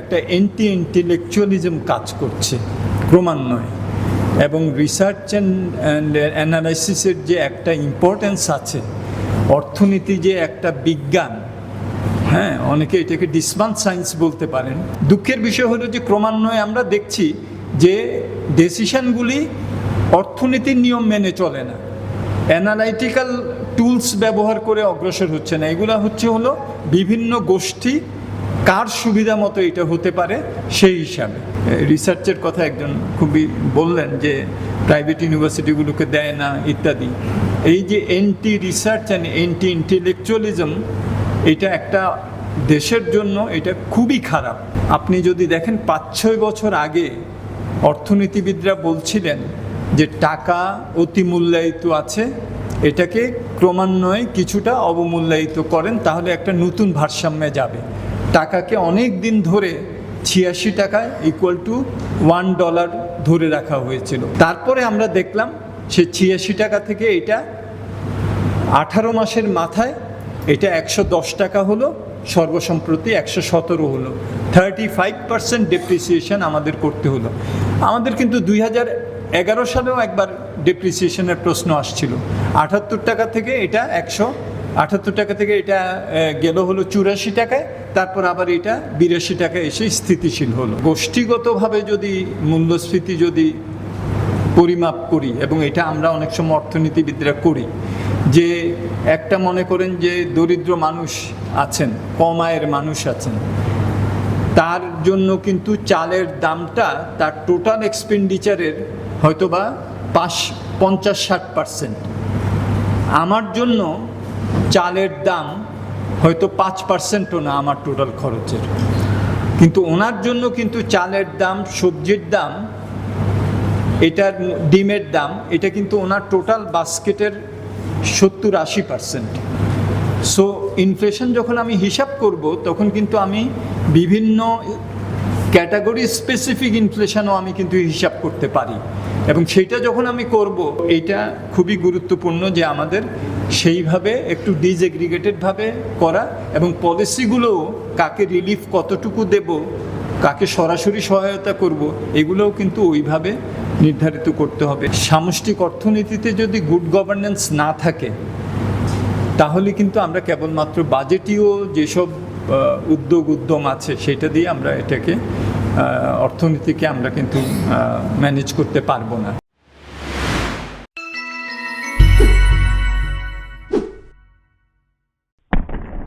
একটা anti intellectualism কাজ করছে ক্রমান্বয়ে। এবং রিসার্চ অ্যান্ড অ্যানালাইসিসের যে একটা ইম্পর্টেন্স আছে, অর্থনীতি যে একটা বিজ্ঞান হ্যাঁ অনেকে এটাকে ডিসমান্ট সায়েন্স বলতে পারেন। দুঃখের বিষয় হলো যে ক্রমান্বয়ে আমরা দেখছি যে ডেসিশনগুলি অর্থনীতির নিয়ম মেনে চলে না। অ্যানালাইটিক্যাল টুলস ব্যবহার করে অগ্রসর হচ্ছে না। এগুলো হচ্ছে হলো বিভিন্ন গোষ্ঠী কার সুবিধা মতো এটা হতে পারে, সেই হিসাবে। রিসার্চের কথা একজন খুবই বললেন যে প্রাইভেট ইউনিভার্সিটিগুলোকে দেয় না, ইত্যাদি। এই যে anti research and anti intellectualism এটা একটা দেশের জন্য এটা খুবই খারাপ। আপনি যদি দেখেন পাঁচ ছয় বছর আগে অর্থনীতিবিদরা বলছিলেন যে, টাকা অতি মূল্যায়িত আছে, এটাকে ক্রমান্বয়ে কিছুটা অবমূল্যায়িত করেন, তাহলে একটা নতুন ভারসাম্যে যাবে। টাকাকে অনেক দিন ধরে ছিয়াশি টাকায় ইকুয়াল টু ওয়ান ডলার ধরে রাখা হয়েছিল। তারপরে আমরা দেখলাম সে ছিয়াশি টাকা থেকে এটা আঠারো মাসের মাথায় এটা একশো দশ টাকা হলো, সর্বসম্প্রতি একশো সতেরো হলো। থার্টি ফাইভ পার্সেন্ট ডেপ্রিসিয়েশন আমাদের করতে হলো। আমাদের কিন্তু দুই হাজার এগারো সালেও একবার ডেপ্রিসিয়েশনের প্রশ্ন আসছিল। আটাত্তর টাকা থেকে এটা একশো, আটাত্তর টাকা থেকে এটা গেল হলো চুরাশি টাকায় তারপর আবার এটা বিরাশি টাকা এসে স্থিতিশীল হলো। গোষ্ঠীগতভাবে যদি মূল্যস্ফীতি যদি পরিমাপ করি, এবং এটা আমরা অনেক সময় অর্থনীতিবিদরা করি, যে একটা মনে করেন যে দরিদ্র মানুষ আছেন, কম আয়ের মানুষ আছেন, তার জন্য কিন্তু চালের দামটা তার টোটাল এক্সপেন্ডিচারের হয়তোবা পাঁচ, পঞ্চাশ, ষাট পার্সেন্ট আমার জন্য চালের দাম হয়তো পাঁচ পার্সেন্টও না আমার টোটাল খরচের। কিন্তু ওনার জন্য কিন্তু চালের দাম, সবজির দাম, এটার ডিমের দাম, এটা কিন্তু ওনার টোটাল বাস্কেটের সত্তর আশি পার্সেন্ট সো ইনফ্লেশন যখন আমি হিসাব করব, তখন কিন্তু আমি বিভিন্ন ক্যাটাগরি স্পেসিফিক ইনফ্লেশনও আমি কিন্তু হিসাব করতে পারি। এবং সেইটা যখন আমি করব এটা খুবই গুরুত্বপূর্ণ যে আমাদের সেইভাবে একটু ডিজএগ্রিগেটেডভাবে করা এবং পলিসিগুলোও কাকে রিলিফ কতটুকু দেব, কাকে সরাসরি সহায়তা করব, এগুলোও কিন্তু ওইভাবে নির্ধারিত করতে হবে। সামষ্টিক অর্থনীতিতে যদি গুড গভর্নেন্স না থাকে, তাহলে কিন্তু আমরা কেবলমাত্র বাজেটীয় যেসব উদ্যোগ, উদ্যম আছে সেটা দিয়ে আমরা এটাকে অর্থনীতিকে আমরা কিন্তু ম্যানেজ করতে পারব না।